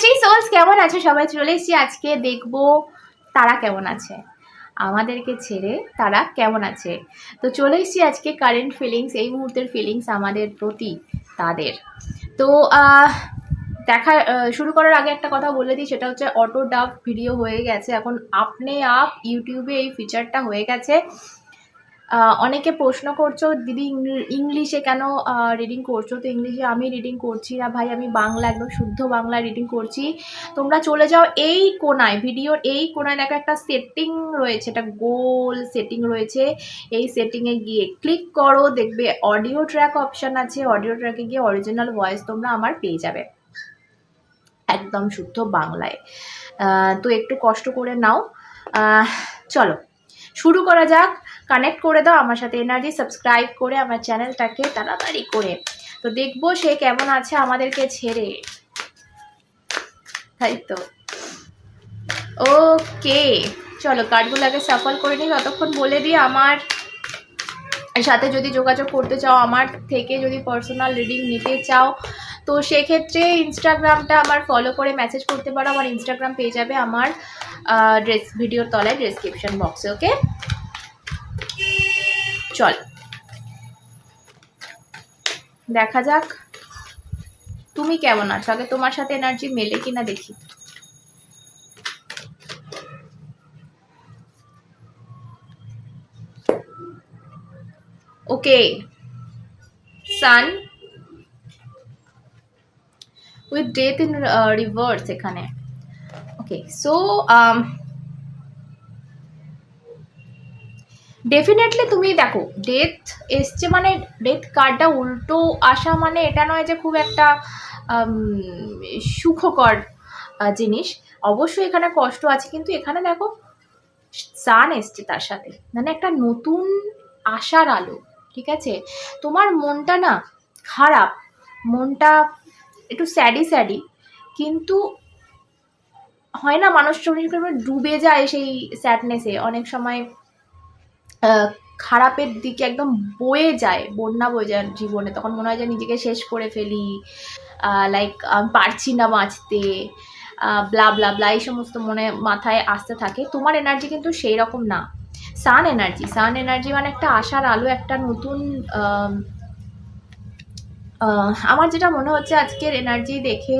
Shri sols কেমন আছে? সবাই চলে এসেছি। আজকে দেখব তারা কেমন আছে। আমাদেরকে ছেড়ে তারা কেমন আছে। তো, চলে এসেছি আজকে কারেন্ট ফিলিংস এই মুহূর্তের ফিলিংস আমাদের প্রতি, তাদের। তো দেখা শুরু করার আগে একটা কথা বলে দিই। সেটা হচ্ছে অটো ডাব ভিডিও হয়ে গেছে। এখন আপনি আপ ইউটিউবে এই ফিচারটা হয়ে গেছে। অনেকে প্রশ্ন করছ, দিদি ইংলিশে কেন রিডিং করছ? তো ইংলিশে, আমি রিডিং করছি না ভাই, আমি বাংলা, একদম শুদ্ধ বাংলা রিডিং করছি। তোমরা চলে যাও এই কোনায়, ভিডিওর এই কোনায় দেখো একটা সেটিং রয়েছে, একটা গোল সেটিং রয়েছে। এই সেটিংয়ে গিয়ে ক্লিক করো, দেখবে অডিও ট্র্যাক অপশান আছে অডিও ট্র্যাকে গিয়ে অরিজিনাল ভয়েস তোমরা আমার পেয়ে যাবে। একদম শুদ্ধ বাংলায়। তো একটু কষ্ট করে নাও। চলো, শুরু করা যাক। কানেক্ট করে দাও, আমার সাথে এনার্জি সাবস্ক্রাইব করে আমার চ্যানেলটাকে তাড়াতাড়ি করে। তো দেখব সে কেমন আছে আমাদেরকে ছেড়ে। তাই তো। ওকে চলো কার্ডগুলোকে সাফল করে নিই, ততক্ষণ বলে দিই আমার সাথে যদি যোগাযোগ করতে চাও, আমার থেকে যদি পার্সোনাল রিডিং নিতে চাও, তো সেক্ষেত্রে ইনস্টাগ্রামটা আমার ফলো করে মেসেজ করতে পারো, আমার ইনস্টাগ্রাম পেয়ে যাবে আমার ড্রেস ভিডিওর তলায় ডেসক্রিপশন বক্সে ওকে চল। দেখা যাক তুমি কেমন আছো? আগে তোমার সাথে এনার্জি মেলে কিনা দেখি। Okay sun with death in reverse এখানে। ওকে সো ডেফিনেটলি তুমি দেখো ডেথ এসছে মানে ডেথ কার্ডটা উল্টো আসা মানে এটা নয় যে খুব একটা সুখকর জিনিস। অবশ্যই এখানে কষ্ট আছে, কিন্তু এখানে দেখো সান এসছে তার সাথে। মানে একটা নতুন আশার আলো, ঠিক আছে? তোমার মনটা না খারাপ, মনটা একটু স্যাডি স্যাডি, কিন্তু হয় না মানুষ ডুবে যায় সেই স্যাডনেসে অনেক সময় খারাপের দিকে একদম বয়ে যায়, বন্যা বয়ে যায় জীবনে। তখন মনে হয় যে নিজেকে শেষ করে ফেলি। লাইক আমি পারছি না বাঁচতে ব্লা ব্লা ব্লা এই সমস্ত মনে মাথায় আসতে থাকে। তোমার এনার্জি কিন্তু সেই রকম না। সান এনার্জি সান এনার্জি মানে একটা আশার আলো, একটা নতুন আমার যেটা মনে হচ্ছে আজকের এনার্জি দেখে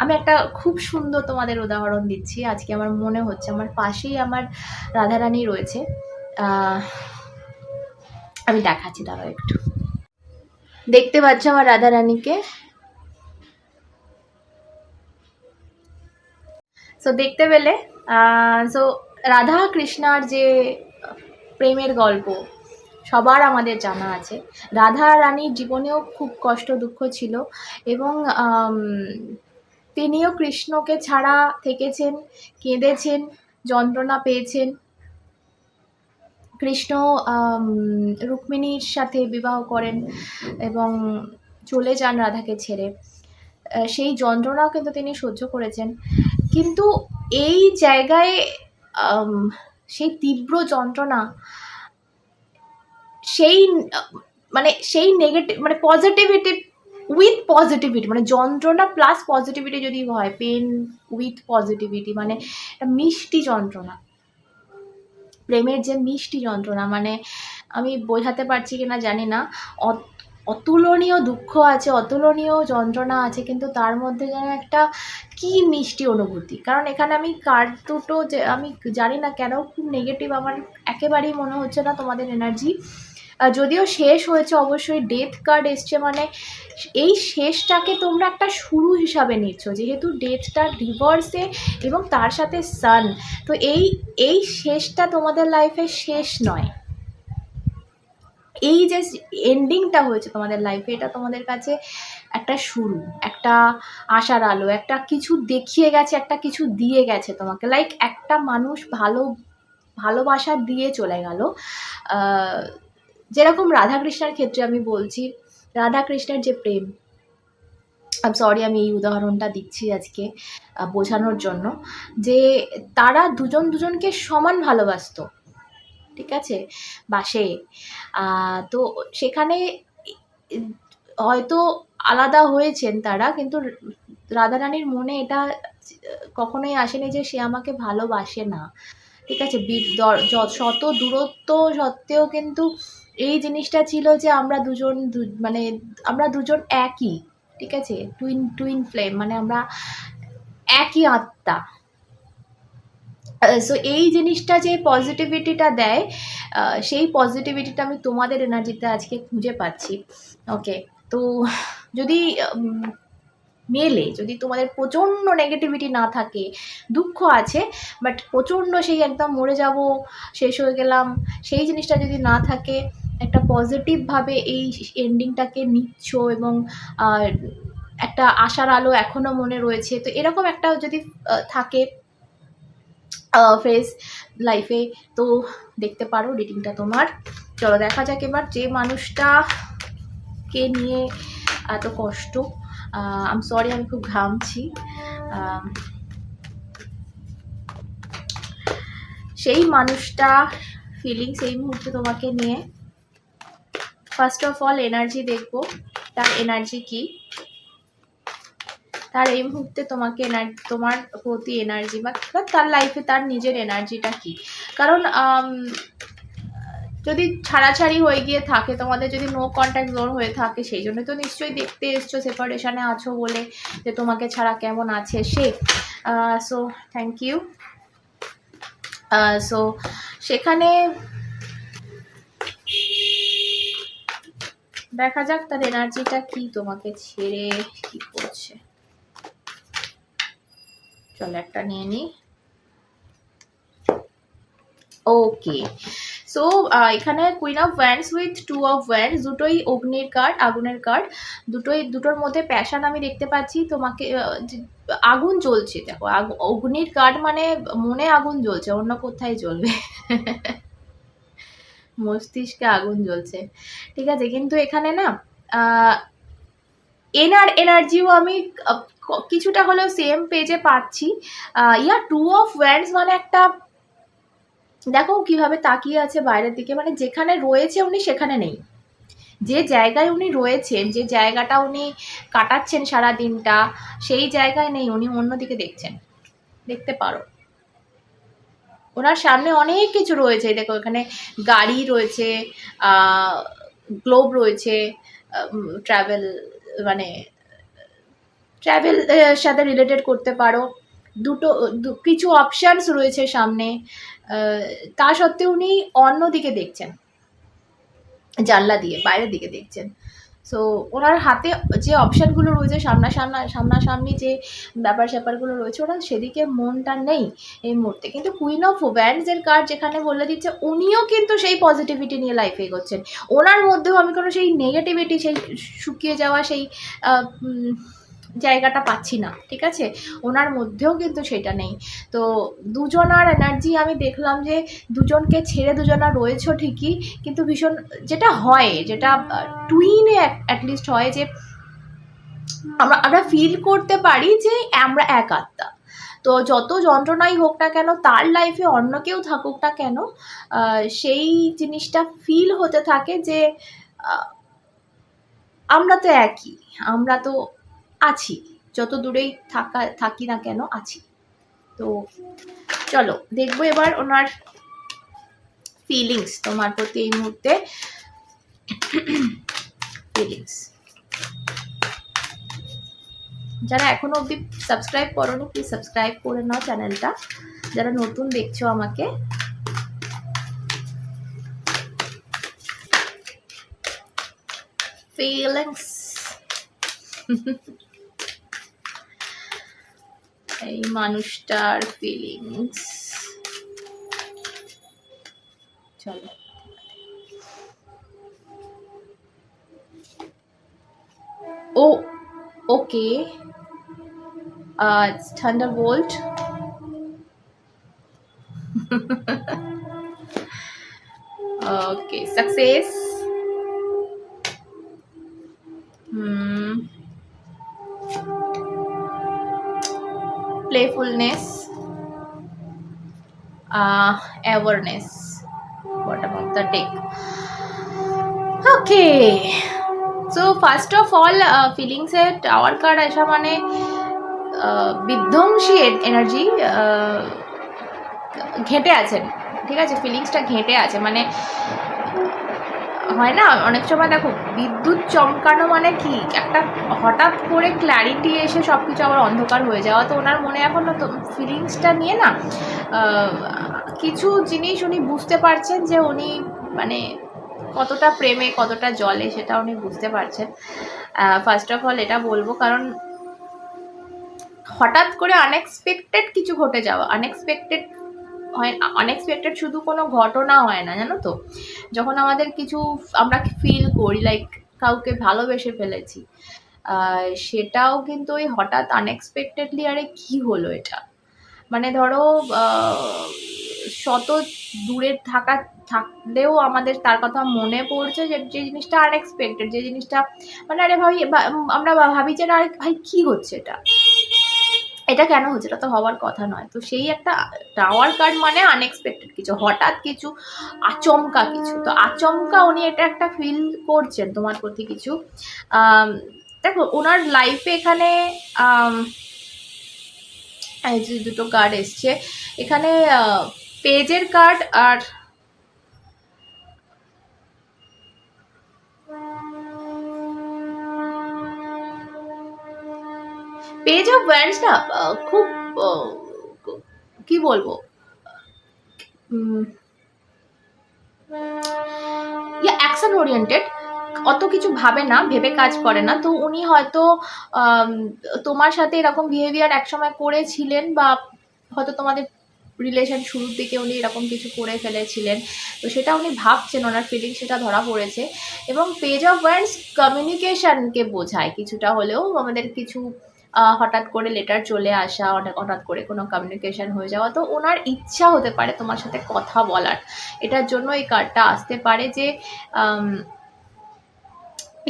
আমি একটা খুব সুন্দর তোমাদের উদাহরণ দিচ্ছি। আজকে আমার মনে হচ্ছে, আমার পাশেই আমার রাধারানী রয়েছে। আমি দেখাচ্ছি, দাঁড়াও একটু। দেখতে পাচ্ছ আমার রাধারানীকে? সো দেখতে পেলে সো রাধা কৃষ্ণার যে প্রেমের গল্প, সবার আমাদের জানা আছে। রাধা রানীর জীবনেও খুব কষ্ট দুঃখ ছিল এবং তিনিও কৃষ্ণকে ছাড়া থেকেছেন, কেঁদেছেন, যন্ত্রণা পেয়েছেন। কৃষ্ণ রুক্মিণীর সাথে বিবাহ করেন এবং চলে যান রাধাকে ছেড়ে। সেই যন্ত্রণাও কিন্তু তিনি সহ্য করেছেন। কিন্তু এই জায়গায় সেই তীব্র যন্ত্রণা, সেই মানে সেই নেগেটিভ মানে পজিটিভিটি উইথ পজিটিভিটি মানে যন্ত্রণা প্লাস পজিটিভিটি যদি হয় পেন উইথ পজিটিভিটি মানে মিষ্টি যন্ত্রণা। প্রেমের যে মিষ্টি যন্ত্রণা মানে আমি বোঝাতে পারছি কিনা জানি না। অত- অতুলনীয় দুঃখ আছে, অতুলনীয় যন্ত্রণা আছে, কিন্তু তার মধ্যে যেন একটা কি মিষ্টি অনুভূতি। কারণ এখানে আমি কার্ড দুটো যে, আমি জানি না কেন খুব নেগেটিভ আমার একেবারেই মনে হচ্ছে না তোমাদের এনার্জি যদিও শেষ হয়েছে, অবশ্যই ডেথ কার্ড এসছে মানে এই শেষটাকে তোমরা একটা শুরু হিসাবে নিচ্ছ, যেহেতু ডেথটা রিভার্সে এবং তার সাথে সান তো এই এই শেষটা তোমাদের লাইফে শেষ নয়। এই যে এন্ডিংটা হয়েছে তোমাদের লাইফে এটা তোমাদের কাছে একটা শুরু, একটা আশার আলো, একটা কিছু দেখিয়ে গেছে, একটা কিছু দিয়ে গেছে তোমাকে লাইক একটা মানুষ ভালো, ভালোবাসা দিয়ে চলে গেল যেরকম রাধাকৃষ্ণের ক্ষেত্রে আমি বলছি, রাধাকৃষ্ণের যে প্রেম সরি আমি এই উদাহরণটা দিচ্ছি আজকে বোঝানোর জন্য, যে তারা দুজন দুজনকে সমান ভালোবাসতো, ঠিক আছে? বাসে তো সেখানে হয়তো আলাদা হয়েছেন তারা, কিন্তু রাধারানীর মনে এটা কখনোই আসেনি যে সে আমাকে ভালোবাসে না, ঠিক আছে? শত দূরত্ব সত্ত্বেও কিন্তু এই জিনিসটা ছিল যে আমরা দুজন মানে আমরা দুজন একই, ঠিক আছে? টুইন টুইন ফ্লেম মানে আমরা একই আত্মা। সো এই জিনিসটা যে পজিটিভিটিটা দেয় সেই পজিটিভিটিটা আমি তোমাদের এনার্জিতে আজকে খুঁজে পাচ্ছি। ওকে তো যদি মেলে, যদি তোমাদের প্রচণ্ড নেগেটিভিটি না থাকে, দুঃখ আছে বাট প্রচণ্ড সেই একদম মরে যাব, শেষ হয়ে গেলাম, সেই জিনিসটা যদি না থাকে একটা পজিটিভভাবে এই এন্ডিংটাকে নিচ্ছ এবং একটা আশার আলো এখনও মনে রয়েছে। তো এরকম একটা যদি থাকে ফেস লাইফে তো দেখতে পারো রিডিংটা তোমার। চলো দেখা যাক এবার যে মানুষটা কে নিয়ে এত কষ্ট। আম সরি আমি খুব ঘামছি। সেই মানুষটা ফিলিংস এই মুহূর্তে তোমাকে নিয়ে ফার্স্ট অফ অল এনার্জি দেখব। তার এনার্জি কি? তার এই মুহূর্তে তোমাকে এনার্জি তোমার প্রতি এনার্জি বা তার লাইফে তার নিজের এনার্জিটা কি? কারণ যদি ছাড়াছাড়ি হয়ে গিয়ে থাকে, তোমাদের যদি নো কন্ট্যাক্ট জোন হয়ে থাকে, সেই জন্য তো নিশ্চয়ই দেখতে এসছো সেপারেশনে আছো বলে যে তোমাকে ছাড়া কেমন আছে সে। সো থ্যাংক ইউ সো সেখানে দেখা যাক তার এনার্জিটা কি তোমাকে ছেড়ে কি করছে। চলো একটা নিয়ে নিই ওকে, সো এখানে queen of wands with two of wands দুটোই অগ্নির কার্ড আগুনের কার্ড দুটোই, দুটোর মধ্যে প্যাশন আমি দেখতে পাচ্ছি, তোমাকে আগুন জ্বলছে, দেখো অগ্নির কার্ড মানে মনে আগুন জ্বলছে, অন্য কোথায় জ্বলবে? মস্তিষ্কে আগুন জ্বলছে। ঠিক আছে, কিন্তু এখানে না এনার এনার্জিও আমি কিছুটা হলেও সেম পেজে পাচ্ছি। ইয়া টু অফ ওয়ান্ডস মানে একটা, দেখো কীভাবে তাকিয়ে আছে বাইরের দিকে। মানে যেখানে রয়েছে উনি, সেখানে নেই। যে জায়গায় উনি রয়েছেন, যে জায়গাটা উনি কাটাচ্ছেন সারা দিনটা সেই জায়গায় নেই। উনি অন্যদিকে দেখছেন। দেখতে পারো। ওনার সামনে অনেক কিছু রয়েছে, দেখো এখানে গাড়ি রয়েছে গ্লোব রয়েছে ট্রাভেল মানে ট্রাভেল সাথে রিলেটেড করতে পারো। দুটো কিছু অপশানস রয়েছে সামনে তা সত্ত্বেও উনি অন্য দিকে দেখছেন, জানলা দিয়ে, বাইরের দিকে দেখছেন। সো ওনার হাতে যে অপশানগুলো রয়েছে সামনা সামনা সামনাসামনি যে ব্যাপার স্যাপারগুলো রয়েছে, ওনার সেদিকে মনটা নেই এই মুহূর্তে। কিন্তু কুইন অফ ব্যান্ডসের কার্ড যেখানে বলে দিচ্ছে, উনিও কিন্তু সেই পজিটিভিটি নিয়ে লাইফে এগোচ্ছেন। ওনার মধ্যেও আমি কোনো সেই নেগেটিভিটি সেই শুকিয়ে যাওয়া, সেই জায়গাটা পাচ্ছি না, ঠিক আছে? ওনার মধ্যেও কিন্তু সেটা নেই। তো দুজনার এনার্জি আমি দেখলাম যে দুজনকে ছেড়ে দুজনা রয়েছে ঠিকই, কিন্তু ভীষণ যেটা হয়, যেটা টুইনে অ্যাটলিস্ট হয় যে আমরা আমরা ফিল করতে পারি যে আমরা এক আত্মা। তো যত যন্ত্রণাই হোক না কেন, তার লাইফে অন্য কেউ থাকুক না কেন সেই জিনিসটা ফিল হতে থাকে যে আমরা তো একই, আমরা তো আছি। যত দূরেই থাকা, থাকি না কেন আছি। তো চলো, দেখব এবার ওনার ফিলিংস তোমার প্রতি এই মুহূর্তে ফিলিংস যারা এখনও অবধি সাবস্ক্রাইব করোনি প্লিজ সাবস্ক্রাইব করে নাও চ্যানেলটা যারা নতুন দেখছ আমাকে ফিলিংস এই মানুষটার ফিলিংস চলো। ও okay. Thunderbolt okay success hmm playfulness, uh, awareness. What about the deck? Okay, so so first of all ফিলিংসের tower card আসা মানে আহ, বিধ্বংসী এনার্জি ঘেঁটে আছেন ঠিক আছে ফিলিংসটা ঘেঁটে আছে মানে হয় না? অনেক সময় দেখো, বিদ্যুৎ চমকানো মানে কি? একটা হঠাৎ করে ক্ল্যারিটি এসে সব কিছু আবার অন্ধকার হয়ে যাওয়া। তো ওনার মনে এখন না তো ফিলিংসটা নিয়ে না কিছু জিনিস উনি বুঝতে পারছেন যে উনি মানে কতটা প্রেমে, কতটা জলে সেটা উনি বুঝতে পারছেন। ফার্স্ট অফ অল এটা বলব কারণ হঠাৎ করে আনএক্সপেক্টেড কিছু ঘটে যাওয়া আনএক্সপেক্টেড হয় আনএক্সপেক্টেড শুধু কোনো ঘটনা হয় না, জানো তো? যখন আমাদের কিছু আমরা ফিল করি লাইক কাউকে ভালোবেসে ফেলেছি সেটাও কিন্তু ওই হঠাৎ আনএক্সপেক্টেডলি আরে কি হলো এটা? মানে ধরো শত দূরে থাকা, থাকলেও আমাদের তার কথা মনে পড়ছে যে যে জিনিসটা আনএক্সপেক্টেড যে জিনিসটা মানে আরে ভাই আমরা ভাবি যে, আরে ভাই, কি হচ্ছে এটা? এটা কেন হচ্ছে? এটা তো হওয়ার কথা নয়। তো সেই একটা টাওয়ার কার্ড মানে আনএক্সপেক্টেড কিছু, হঠাৎ কিছু আচমকা কিছু। তো আচমকা উনি এটা একটা ফিল করছেন তোমার প্রতি কিছু। দেখো ওনার লাইফে এখানে দুটো কার্ড এসছে। এখানে পেজের কার্ড আর পেজ অফ ওয়ান্ডস না খুব কি বলব? ইয়া অ্যাকশন ওরিয়েন্টেড অত কিছু ভাবে না, ভেবে কাজ করে না। তো উনি হয়তো তোমার সাথে এরকম বিহেভিয়ার একসময় করেছিলেন বা হয়তো তোমাদের রিলেশন শুরুর দিকে উনি এরকম কিছু করে ফেলেছিলেন। তো সেটা উনি ভাবছেন, ওনার ফিলিং সেটা ধরা পড়েছে। এবং পেজ অফ ওয়ার্ডস কমিউনিকেশনকে বোঝায় কিছুটা হলেও, আমাদের কিছু হঠাৎ করে লেটার চলে আসা, হঠাৎ হঠাৎ করে কোনো কমিউনিকেশন হয়ে যাওয়া, তো ওনার ইচ্ছা হতে পারে তোমার সাথে কথা বলার। এটার জন্য এই কার্ডটা আসতে পারে যে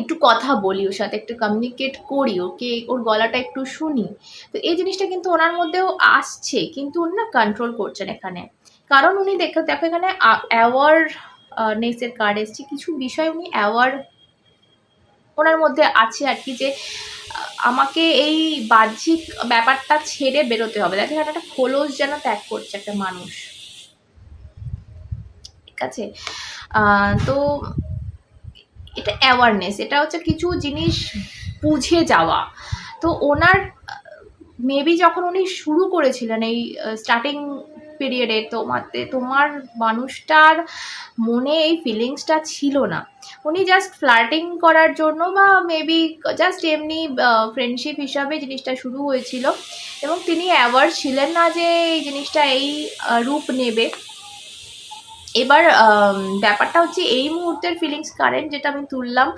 একটু কথা বলি ওর সাথে, একটু কমিউনিকেট করি, ওকে, ওর গলাটা একটু শুনি। তো এই জিনিসটা কিন্তু ওনার মধ্যেও আসছে, কিন্তু উনি না কন্ট্রোল করছেন এখানে। কারণ উনি দেখো দেখো এখানে অ্যাওয়ার নেসের কার্ড এসছে। কিছু বিষয় উনি অ্যাওয়ার ওনার মধ্যে আছে আর কি যে আমাকে এই বাহ্যিক ব্যাপারটা ছেড়ে বেরোতে হবে। দেখো এখানে একটা খোলস যেন ত্যাগ করছে একটা মানুষ। ঠিক আছে? তো এটা অ্যাওয়ারনেস এটা হচ্ছে কিছু জিনিস বুঝে যাওয়া। তো ওনার মেবি যখন উনি শুরু করেছিলেন এই স্টার্টিং পিরিয়ডে তোমাতে, তোমার মানুষটার মনে এই ফিলিংসটা ছিল না। উনি জাস্ট ফ্লার্টিং করার জন্য বা মেবি জাস্ট এমনি ফ্রেন্ডশিপ হিসাবে জিনিসটা শুরু হয়েছিল। এবং তিনি অ্যাওয়ার ছিলেন না যে এই জিনিসটা এই রূপ নেবে। এবার ব্যাপারটা হচ্ছে এই মুহূর্তের ফিলিংস কারেন্ট যেটা আমি তুললাম,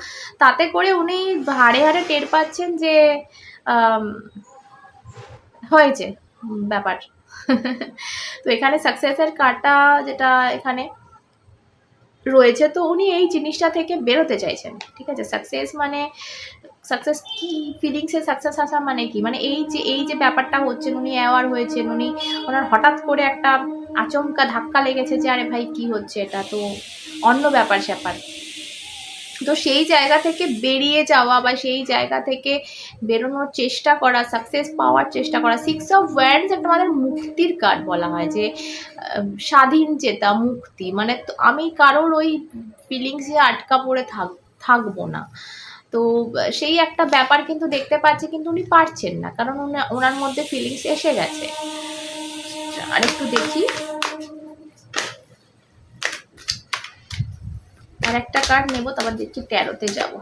তাতে করে উনি হাড়ে হাড়ে টের পাচ্ছেন যে হয়েছে ব্যাপার। তো এখানে সাকসেসের কার্ডটা যেটা এখানে রয়েছে, তো উনি এই জিনিসটা থেকে বেরোতে চাইছেন। ঠিক আছে? সাকসেস মানে সাকসেস কি? ফিলিংসে সাকসেস আসা মানে কি? মানে এই যে এই যে ব্যাপারটা হচ্ছেন উনি অ্যাওয়ার হয়েছেন, উনি ওনার হঠাৎ করে একটা আচমকা ধাক্কা লেগেছে যে, আরে ভাই, কি হচ্ছে এটা? তো অন্য ব্যাপার স্যাপার তো সেই জায়গা থেকে বেরিয়ে যাওয়া বা সেই জায়গা থেকে বেরোনোর চেষ্টা করা সাকসেস পাওয়ার চেষ্টা করা সিক্স অফ ওয়ার্ডস একটা আমাদের মুক্তির কার্ড বলা হয় যে স্বাধীন চেতা, মুক্তি। মানে আমি কারোর ওই ফিলিংসে আটকা পড়ে থাক, থাকব না। তো সেই একটা ব্যাপার কিন্তু দেখতে পাচ্ছি কিন্তু উনি পারছেন না, কারণ ওনার মধ্যে ফিলিংস এসে গেছে। আরেকটু দেখি। আর একটা কার্ড নেব, তারপর দেখছি তেরোতে যাব।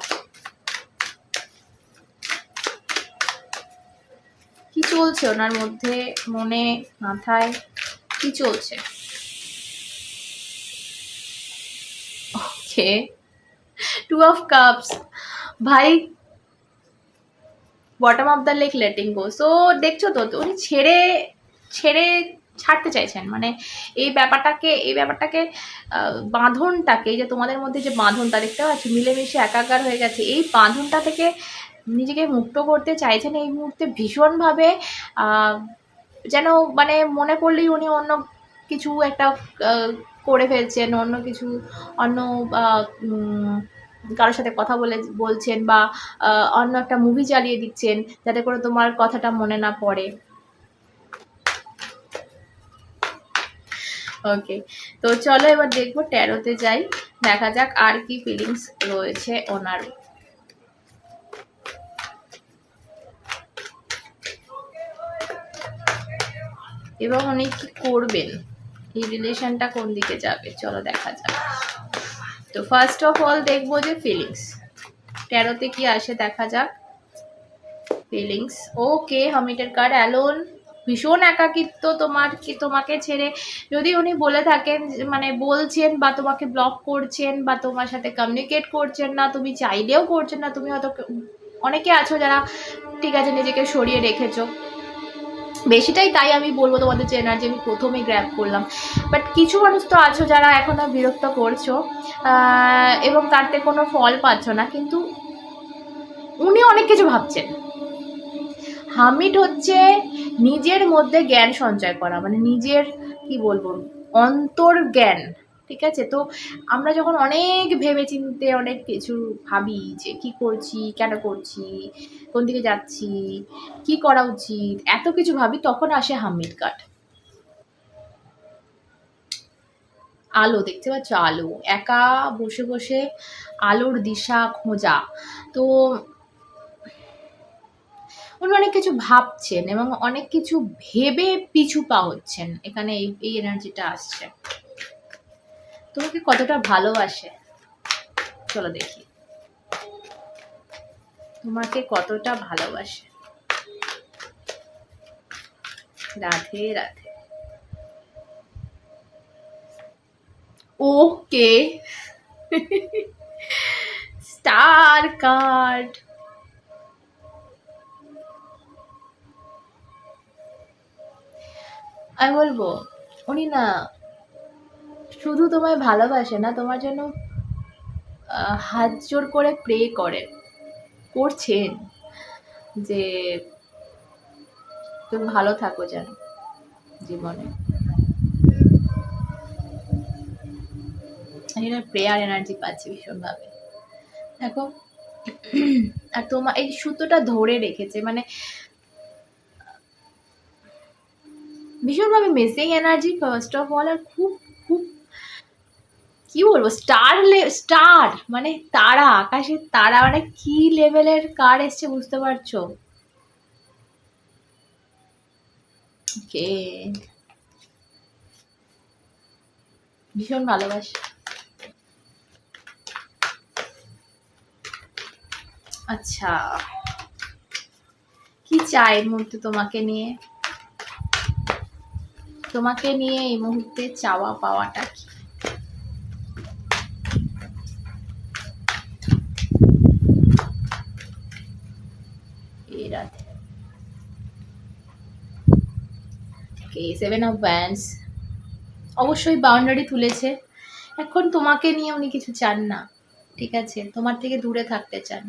কি চলছে ওনার মধ্যে? মনে, মাথায়? কি চলছে? ওকে টু অফ কাপস ভাই bottom of the lake letting go so দেখছ তো, উনি ছেড়ে ছেড়ে ছাড়তে চাইছেন। মানে এই ব্যাপারটাকে এই ব্যাপারটাকে বাঁধনটাকে যে তোমাদের মধ্যে যে বাঁধনটা দেখতে পাচ্ছি, মিলেমিশে একাকার হয়ে গেছে, এই বাঁধনটা থেকে নিজেকে মুক্ত করতে চাইছেন এই মুহূর্তে ভীষণভাবে যেন মানে মনে পড়লেই উনি অন্য কিছু একটা করে ফেলছেন, অন্য কিছু, অন্য কারোর সাথে কথা বলে, বলছেন বা অন্য একটা মুভি চালিয়ে দিচ্ছেন, যাতে করে তোমার কথাটা মনে না পড়ে। ওকে তো চলো এবার দেখব ট্যারোতে যাই। দেখা যাক আর কি ফিলিংস রয়েছে ওনার। এবং উনি কি করবেন? এই রিলেশনটা কোন দিকে যাবে? চলো দেখা যাক। তো ফার্স্ট অফ অল দেখব যে ফিলিংস ট্যারোতে কি আসে? দেখা যাক। ফিলিংস ওকে হামিটের কার্ড অ্যালোন ভীষণ একাকিত্ব তোমার কি, তোমাকে ছেড়ে। যদি উনি বলে থাকেন মানে বলছেন বা তোমাকে ব্লক করছেন বা তোমার সাথে কমিউনিকেট করছেন না, তুমি চাইলেও করছেন না, তুমি হয়তো অনেকে আছো যারা, ঠিক আছে, নিজেকে সরিয়ে রেখেছো। বেশিটাই তাই আমি বলব তোমাদের যে এনার্জি আমি প্রথমে গ্র্যাপ করলাম। বাট কিছু মানুষ তো আছো যারা এখনও বিরক্ত করছ এবং তাতে কোনো ফল পাচ্ছ না, কিন্তু উনি অনেক কিছু ভাবছেন। হামিদ হচ্ছে নিজের মধ্যে জ্ঞান সঞ্চয় করা মানে নিজের, কি বলব, অন্তর জ্ঞান, ঠিক আছে? তো আমরা যখন অনেক ভেবে চিনতে অনেক কিছু ভাবি যে কি করছি, কেন করছি, কোন দিকে যাচ্ছি, কি করা উচিত, এত কিছু ভাবি, তখন আসে হামিদ কাঠ আলো, দেখতে পাচ্ছ? আলো। একা বসে বসে আলোর দিশা খোঁজা। তো উনি অনেক কিছু ভাবছেন এবং অনেক কিছু ভেবে পিছু পা হচ্ছেন। এখানে এই এই এনার্জিটা আসছে। তোমাকে কতটা ভালোবাসে? চলো দেখি। তোমাকে কতটা ভালোবাসে? Radhe Radhe. Okay. Star card. আমি বলব, উনি না শুধু তোমায় ভালোবাসে না, তোমার জন্য হাত জোর করে প্রে করেন করছেন যে তুমি ভালো থাকো যেন জীবনে। প্রেয়ার এনার্জি পাচ্ছি ভীষণভাবে। দেখো, আর তোমার এই সুতোটা ধরে রেখেছে মানে ভীষণভাবে missing energy first of all আর খুব খুব, কি বলব স্টার স্টার মানে তারা, আকাশের তারা মানে কি লেভেলের কার এসছে বুঝতে পারছ? ওকে ভীষণ ভালোবাসি। আচ্ছা। কি চাই মুহূর্তে তোমাকে নিয়ে? তোমাকে নিয়ে এই মুহূর্তে চাওয়া পাওয়াটা কি? সেভেন অফ ব্যান্ডস অবশ্যই বাউন্ডারি তুলেছে। এখন তোমাকে নিয়ে উনি কিছু চান না, ঠিক আছে? তোমার থেকে দূরে থাকতে চান।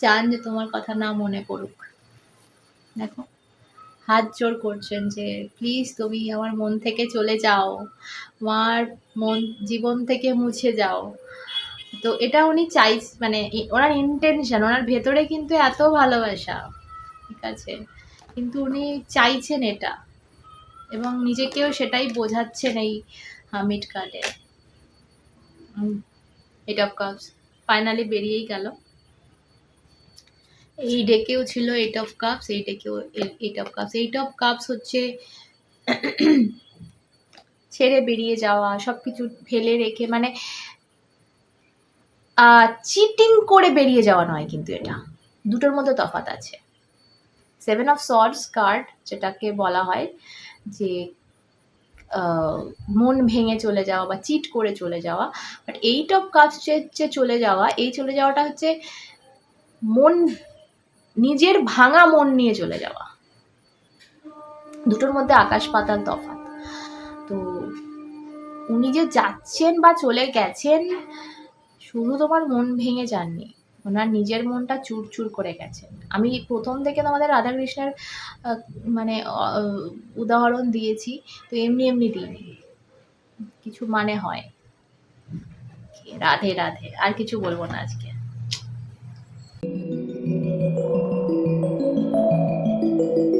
চান যে তোমার কথা না মনে পড়ুক। দেখো। হাত জোর করছেন যে, প্লিজ তুমি আমার মন থেকে চলে যাও। আমার মন, জীবন থেকে মুছে যাও। তো এটা উনি চাই মানে ওনার ইন্টেনশন ওনার ভেতরে কিন্তু এত ভালোবাসা। ঠিক আছে? কিন্তু উনি চাইছেন এটা। এবং নিজেকেও সেটাই বোঝাচ্ছেন এই হামিদ কার্ডে এইট অফ কাপস ফাইনালি বেরিয়েই গেল। এই ডেকেও ছিল এইট অফ কাপস এই ডেকেও eight of cups eight of cups হচ্ছে ছেড়ে বেরিয়ে যাওয়া সব কিছু ফেলে রেখে মানে চিটিং করে বেরিয়ে যাওয়া নয় কিন্তু এটা। দুটোর মধ্যে তফাৎ আছে। সেভেন অফ সর্টস কার্ড যেটাকে বলা হয়, যে মন ভেঙে চলে যাওয়া বা চিট করে চলে যাওয়া। বাট এইট অফ কাপস যে চলে যাওয়া, এই চলে যাওয়াটা হচ্ছে মন নিজের ভাঙা মন নিয়ে চলে যাওয়া। দুটোর মধ্যে আকাশ পাতাল তফাৎ। তো উনি যে যাচ্ছেন বা চলে গেছেন, শুধু তোমার মন ভেঙে যাননি, ওনার নিজের মনটা চুরচুর করে গেছেন আমি প্রথম থেকে তোমাদের রাধাকৃষ্ণের মানে উদাহরণ দিয়েছি, তো এমনি এমনি দিইনি। কিছু মানে হয়। রাধে রাধে, আর কিছু বলব না আজকে। Thank you.